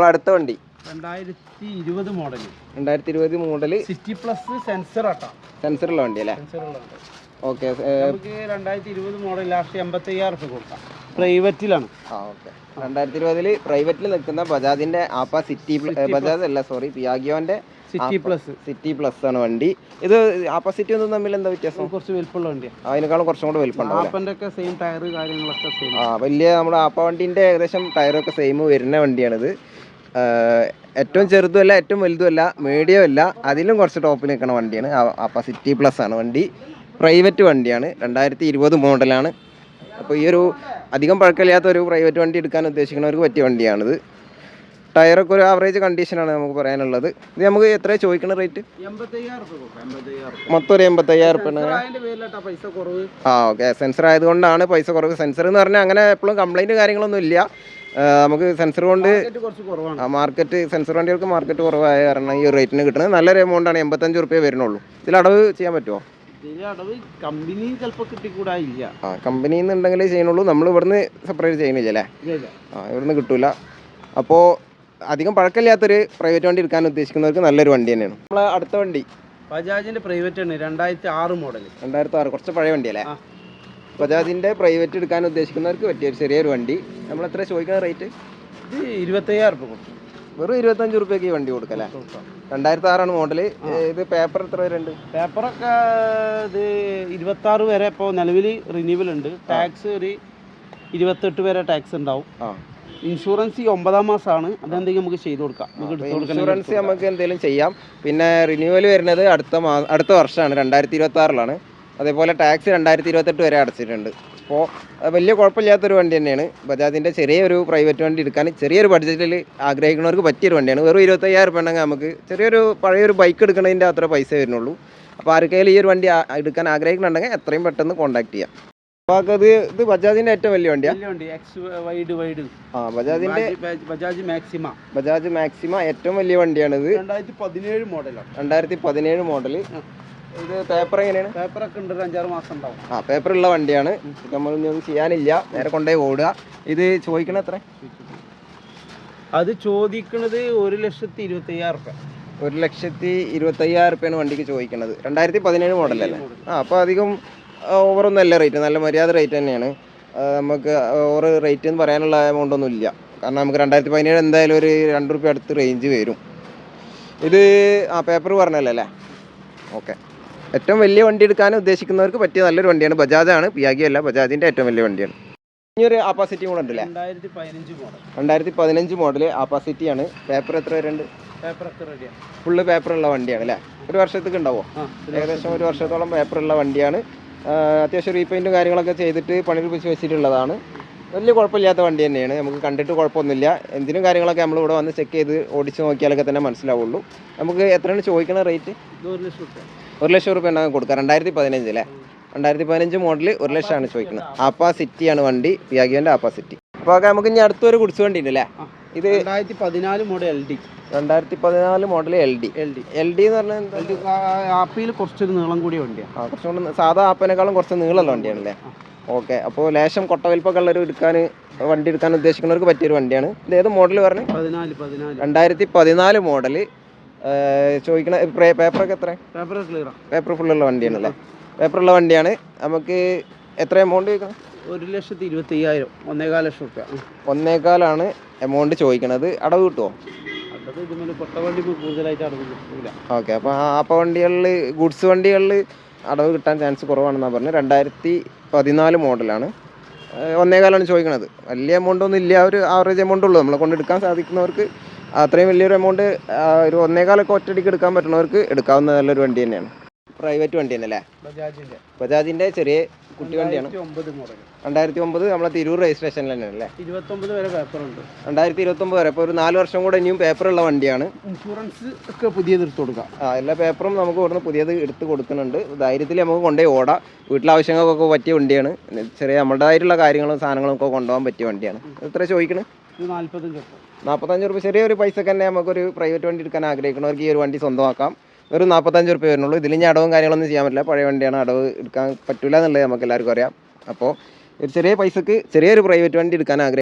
അടുത്ത വണ്ടി. രണ്ടായിരത്തി ഇരുപത് മോഡൽ രണ്ടായിരത്തി ഇരുപത് മോഡൽ സിറ്റി പ്ലസ് സെൻസർ ആട്ടാ. സെൻസറുള്ള വണ്ടി. അല്ലേ ഓക്കെ നമുക്ക് രണ്ടായിരത്തി ഇരുപത് മോഡൽ ലാസ്റ്റ് എൺപത്തി അയ്യായിരം റുപ്യ കൊടുക്കാം. പ്രൈവറ്റിലാണ്. ആ ഓക്കെ. രണ്ടായിരത്തി ഇരുപതിൽ പ്രൈവറ്റിൽ നിൽക്കുന്ന ബജാജിന്റെ ആപ്പ സിറ്റി ബജാജ് അല്ല സോറി പിയാഗിയോന്റെ സിറ്റി പ്ലസ്. സിറ്റി പ്ലസ് ആണ് വണ്ടി. ഇത് ആപ്പ സിറ്റി ഒന്നും തമ്മിൽ എന്താ വ്യത്യാസം? കുറച്ച് വലിപ്പമുള്ള വണ്ടിയാണ് അതിനേക്കാളും കുറച്ചും കൂടെ വലിപ്പമുണ്ട് സെയിം ടയർ കാര്യങ്ങളൊക്കെ സെയിം ആ വലിയ നമ്മുടെ ആപ്പ വണ്ടിന്റെ ഏകദേശം ടയറൊക്കെ സെയിം വരുന്ന വണ്ടിയാണിത്. ഏറ്റവും ചെറുതുമല്ല ഏറ്റവും വലുതുമല്ല മീഡിയം അല്ല അതിലും കുറച്ച് ടോപ്പിൽ നിൽക്കുന്ന വണ്ടിയാണ്. അപ്പോൾ സിറ്റി പ്ലസ് ആണ് വണ്ടി. പ്രൈവറ്റ് വണ്ടിയാണ്. രണ്ടായിരത്തി ഇരുപത് മോഡലാണ് അപ്പോൾ ഈ ഒരു അധികം പഴക്കമില്ലാത്ത ഒരു പ്രൈവറ്റ് വണ്ടി എടുക്കാൻ ഉദ്ദേശിക്കുന്നവർക്ക് പറ്റിയ വണ്ടിയാണിത്. ടയറൊക്കെ ഒരു ആവറേജ് കണ്ടീഷനാണ് നമുക്ക് പറയാനുള്ളത്. ഇത് നമുക്ക് എത്രയാണ് ചോദിക്കണ റേറ്റ് മൊത്തം ഒരു എൺപത്തയ്യായിരം റുപ്യ ആ ഓക്കെ സെൻസർ ആയതുകൊണ്ടാണ് പൈസ കുറവ്. സെൻസർ എന്ന് പറഞ്ഞാൽ അങ്ങനെ എപ്പോഴും കംപ്ലൈന്റ് കാര്യങ്ങളൊന്നും ഇല്ല. നമുക്ക് സെൻസർ കൊണ്ട് മാർക്കറ്റ് സെൻസർ വണ്ടികൾക്ക് മാർക്കറ്റ് കുറവായ കാരണം ഈ റേറ്റിന് കിട്ടുന്നത്. നല്ലൊരു എമൗണ്ട് ആണ് എൺപത്തഞ്ച് റുപ്യ വരുന്നുള്ളൂ. ഇതിൽ അടവ് ചെയ്യാൻ പറ്റുമോ കമ്പനിന്ന് കമ്പനി ചിലപ്പോൾ കിട്ടിക്കൂടാ ഇല്ല. ആ ചെയ്യുന്നുള്ളൂ. നമ്മൾ ഇവിടുന്ന് സെപ്പറേറ്റ് ചെയ്യുന്നില്ല അല്ലേ? ആ ഇവിടുന്ന് കിട്ടൂല. അപ്പോൾ അധികം പഴക്കമില്ലാത്തൊരു പ്രൈവറ്റ് വണ്ടി എടുക്കാൻ ഉദ്ദേശിക്കുന്നവർക്ക് നല്ലൊരു വണ്ടി തന്നെയാണ്. നമ്മളെ അടുത്ത വണ്ടി. ബജാജിന്റെ പ്രൈവറ്റ് ആണ്. രണ്ടായിരത്തി ആറ് മോഡൽ രണ്ടായിരത്തി ആറ്. കുറച്ച് പഴയ വണ്ടിയല്ലേ ആ. അതിന്റെ പ്രൈവറ്റ് എടുക്കാൻ ഉദ്ദേശിക്കുന്നവർക്ക് പറ്റിയ ഒരു ചെറിയൊരു വണ്ടി. നമ്മൾ എത്ര ചോദിക്കുന്ന റേറ്റ് ഇത് ഇരുപത്തയ്യായിരം റുപ്യ കൊടുക്കും. വെറും ഇരുപത്തഞ്ച് റുപ്യക്ക് ഈ വണ്ടി കൊടുക്കല്ലേ രണ്ടായിരത്തി ആറാണ് മോഡൽ ഇത് പേപ്പർ എത്ര വരുന്നുണ്ട് പേപ്പറൊക്കെ ഇത് ഇരുപത്തി ആറ് വരെ ഇപ്പോൾ നിലവിൽ റിന്യൂവൽ ഉണ്ട്. ടാക്സ് ഒരു ഇരുപത്തെട്ട് വരെ ടാക്സ് ഉണ്ടാവും. ഇൻഷുറൻസ് ഈ ഒമ്പതാം മാസമാണ് അതെന്തെങ്കിലും നമുക്ക് ചെയ്തു കൊടുക്കാം. ഇൻഷുറൻസ് നമുക്ക് എന്തെങ്കിലും ചെയ്യാം. പിന്നെ റിന്യൂവൽ വരുന്നത് അടുത്ത അടുത്ത വർഷമാണ്. രണ്ടായിരത്തി ഇരുപത്തി ആറിലാണ് അതേപോലെ ടാക്സ് രണ്ടായിരത്തി ഇരുപത്തെട്ട് വരെ അടച്ചിട്ടുണ്ട്. അപ്പോൾ വലിയ കുഴപ്പമില്ലാത്തൊരു വണ്ടി തന്നെയാണ്. ബജാജിന്റെ ചെറിയൊരു പ്രൈവറ്റ് വണ്ടി എടുക്കാൻ ചെറിയൊരു ബഡ്ജറ്റിൽ ആഗ്രഹിക്കുന്നവർക്ക് പറ്റിയൊരു വണ്ടിയാണ്. വെറും ഇരുപത്തയ്യായിരം രൂപ ഉണ്ടെങ്കിൽ നമുക്ക് ചെറിയൊരു പഴയൊരു ബൈക്ക് എടുക്കുന്നതിന്റെ അത്ര പൈസ വരുന്നുള്ളൂ. അപ്പോൾ ആർക്കെങ്കിലും ഈ ഒരു വണ്ടി എടുക്കാൻ ആഗ്രഹിക്കുന്നുണ്ടെങ്കിൽ എത്രയും പെട്ടെന്ന് കോൺടാക്ട് ചെയ്യാം. അത് ഇത് ബജാജിന്റെ ഏറ്റവും വലിയ വണ്ടിയാണ് ആ ബജാജിന്റെ ബജാജ് മാക്സിമ. ബജാജ് മാക്സിമ ഏറ്റവും വലിയ വണ്ടിയാണിത്. രണ്ടായിരത്തി പതിനേഴ് മോഡലാണ്. രണ്ടായിരത്തി പതിനേഴ് മോഡൽ ഇത് പേപ്പർ എങ്ങനെയാണ്? പേപ്പറൊക്കെ ഉണ്ട് ഒരു അഞ്ചാറ് മാസം ഉണ്ടാവും. ആ പേപ്പർ ഉള്ള വണ്ടിയാണ്. നമ്മൾ ഒന്നും ചെയ്യാനില്ല. നേരെ കൊണ്ടുപോയി ഓടുക. ഇത് ചോദിക്കണ എത്ര? അത് ചോദിക്കുന്നത് ഒരു ലക്ഷത്തി ഇരുപത്തി അയ്യായിരം റുപ്യ ഒരു ലക്ഷത്തി ഇരുപത്തയ്യായിരം റുപ്യാണ് വണ്ടിക്ക് ചോദിക്കുന്നത് രണ്ടായിരത്തി പതിനേഴ് മോഡലല്ലേ? ആ അപ്പോൾ അധികം ഓവറൊന്നും അല്ല റേറ്റ് നല്ല മര്യാദ റേറ്റ് തന്നെയാണ്. നമുക്ക് ഓവർ റേറ്റ് എന്ന് പറയാനുള്ള എമൗണ്ട് ഒന്നും ഇല്ല. കാരണം നമുക്ക് രണ്ടായിരത്തി പതിനേഴ് എന്തായാലും ഒരു രണ്ട് റുപ്യ അടുത്ത് റേഞ്ച് വരും. ഇത് ആ പേപ്പർ പറഞ്ഞല്ലോ അല്ലേ ഓക്കെ. ഏറ്റവും വലിയ വണ്ടി എടുക്കാൻ ഉദ്ദേശിക്കുന്നവർക്ക് പറ്റിയ നല്ലൊരു വണ്ടിയാണ് ബജാജാണ്. പിയാഗി അല്ല ബജാജിന്റെ ഏറ്റവും വലിയ വണ്ടിയാണ്. ഇനിയൊരു ആപ്പാസിറ്റി കൂടെ ഉണ്ടല്ലേ? രണ്ടായിരത്തി പതിനഞ്ച് മോഡൽ ആപ്പാസിറ്റി ആണ്. മോഡൽ പേപ്പർ എത്ര വരുന്നുണ്ട് ഫുള്ള് പേപ്പർ ഉള്ള വണ്ടിയാണ് അല്ലേ? ഒരു വർഷത്തേക്ക് ഉണ്ടാവോ? ഏകദേശം ഒരു വർഷത്തോളം പേപ്പർ ഉള്ള വണ്ടിയാണ്. അത്യാവശ്യം റീപെയിന്റും കാര്യങ്ങളൊക്കെ ചെയ്തിട്ട് പണിയെടുപ്പിച്ച് വെച്ചിട്ടുള്ളതാണ്. വലിയ കുഴപ്പമില്ലാത്ത വണ്ടി തന്നെയാണ്. നമുക്ക് കണ്ടിട്ട് കുഴപ്പമൊന്നുമില്ല. എന്തിനും കാര്യങ്ങളൊക്കെ നമ്മൾ ഇവിടെ വന്ന് ചെക്ക് ചെയ്ത് ഓടിച്ച് നോക്കിയാലൊക്കെ തന്നെ മനസ്സിലാവുള്ളൂ. നമുക്ക് എത്രയാണ് ചോദിക്കണ റേറ്റ് ഒരു ലക്ഷം റുപ്യ ഉണ്ടാകും കൊടുക്കുക. രണ്ടായിരത്തി പതിനഞ്ച് അല്ലേ? രണ്ടായിരത്തി പതിനഞ്ച് മോഡൽ ഒരു ലക്ഷമാണ് ചോദിക്കുന്നത്. ആപ്പാ സിറ്റിയാണ് വണ്ടി. പിയാഗിയോന്റെ ആപ്പാ സിറ്റി അപ്പോൾ ഒക്കെ നമുക്ക് ഇനി അടുത്തൊരു കുടിച്ചു വണ്ടി ഉണ്ട് അല്ലേ ഇത് രണ്ടായിരത്തി പതിനാല് മോഡൽ എൽ ഡി രണ്ടായിരത്തി പതിനാല് model L D L D L D എന്ന് പറഞ്ഞാൽ ആപ്പിയിൽ കുറച്ചൊരു നീളം കൂടിയ വണ്ടിയാണ് ആ കുറച്ചുകൂടെ സാധാ ആപ്പിനേക്കാളും കുറച്ച് നീളമുള്ള വണ്ടിയാണല്ലേ ഓക്കെ അപ്പോൾ ലേശം കൊട്ടവലിപ്പൊക്കെ ഉള്ളൊരു എടുക്കാൻ വണ്ടി എടുക്കാൻ ഉദ്ദേശിക്കുന്നവർക്ക് പറ്റിയൊരു വണ്ടിയാണ്. ഇത് ഏത് മോഡൽ പറഞ്ഞു? പതിനാല് പതിനാല്. രണ്ടായിരത്തി പതിനാല് മോഡൽ ചോദിക്കണ പേപ്പറൊക്കെ എത്ര പേപ്പർ ക്ലിയറാണ് പേപ്പർ ഫുള്ളുള്ള വണ്ടിയാണല്ലേ? പേപ്പറുള്ള വണ്ടിയാണ്. നമുക്ക് എത്ര എമൗണ്ട് ചോദിക്കണം? ഒരു ലക്ഷത്തി ഇരുപത്തി അയ്യായിരം ഒന്നേകാൽ ലക്ഷം റുപ്യ ഒന്നേകാലാണ് എമൗണ്ട് ചോദിക്കണത്. അടവ് കിട്ടുമോ ഓക്കെ അപ്പോൾ ആപ്പ വണ്ടികളിൽ ഗുഡ്സ് വണ്ടികളിൽ അടവ് കിട്ടാൻ ചാൻസ് കുറവാണെന്നാണ് പറഞ്ഞത് രണ്ടായിരത്തി പതിനാല് മോഡലാണ് ഒന്നേകാലാണ് ചോദിക്കണത്. വലിയ എമൗണ്ട് ഒന്നും ഇല്ല. ഒരു ആവറേജ് എമൗണ്ട് ഉള്ളൂ. നമ്മളെ കൊണ്ട് എടുക്കാൻ സാധിക്കുന്നവർക്ക് അത്രയും വലിയൊരു എമൗണ്ട് ഒരു ഒന്നേകാലൊക്കെ ഒറ്റയടിക്ക് എടുക്കാൻ പറ്റുന്നവർക്ക് എടുക്കാവുന്ന നല്ലൊരു വണ്ടി തന്നെയാണ്. പ്രൈവറ്റ് വണ്ടി തന്നെ അല്ലേ ബജാജിന്റെ ചെറിയ കുട്ടി വണ്ടിയാണ്. ഒമ്പത് രണ്ടായിരത്തി ഒമ്പത് നമ്മളെ തിരൂർ രജിസ്ട്രേഷനിൽ തന്നെയാണ് അല്ലേ? ഇരുപത്തൊമ്പത് വരെ രണ്ടായിരത്തി ഇരുപത്തൊമ്പത് വരെ. ഇപ്പോൾ ഒരു നാല് വർഷം കൂടെ ഇനിയും പേപ്പർ ഉള്ള വണ്ടിയാണ്. ഇൻഷുറൻസ് ഒക്കെ പുതിയത് എടുത്ത് കൊടുക്കാം. ആ എല്ലാ പേപ്പറും നമുക്ക് ഇവിടുന്ന് പുതിയത് എടുത്ത് കൊടുക്കുന്നുണ്ട്. ധൈര്യത്തിൽ നമുക്ക് കൊണ്ടുപോയി ഓടാം. വീട്ടിലെ ആവശ്യങ്ങൾക്കൊക്കെ പറ്റിയ വണ്ടിയാണ്. ചെറിയ നമ്മുടേതായിട്ടുള്ള കാര്യങ്ങളും സാധനങ്ങളും ഒക്കെ കൊണ്ടുപോകാൻ പറ്റിയ വണ്ടിയാണ്. എത്ര ചോദിക്കണേ? റുപ്യ നാൽപ്പത്തഞ്ച് റുപ്യ ചെറിയൊരു പൈസക്ക് തന്നെ നമുക്കൊരു പ്രൈവറ്റ് വണ്ടി എടുക്കാൻ ആഗ്രഹിക്കുന്നവർക്ക് ഈ ഒരു വണ്ടി സ്വന്തമാക്കാം. ഒരു നാൽപ്പത്തഞ്ച് റുപ്യ വരുന്നുള്ളൂ. ഇതിൽ ഇനി അടവും കാര്യങ്ങളൊന്നും ചെയ്യാൻ പറ്റില്ല. പഴയ വണ്ടിയാണ്. അടവ് എടുക്കാൻ പറ്റില്ല എന്നുള്ളത് നമുക്ക് എല്ലാവർക്കും അറിയാം. അപ്പോൾ ഒരു ചെറിയ പൈസക്ക് ചെറിയൊരു പ്രൈവറ്റ് വണ്ടി എടുക്കാൻ ആഗ്രഹിക്കും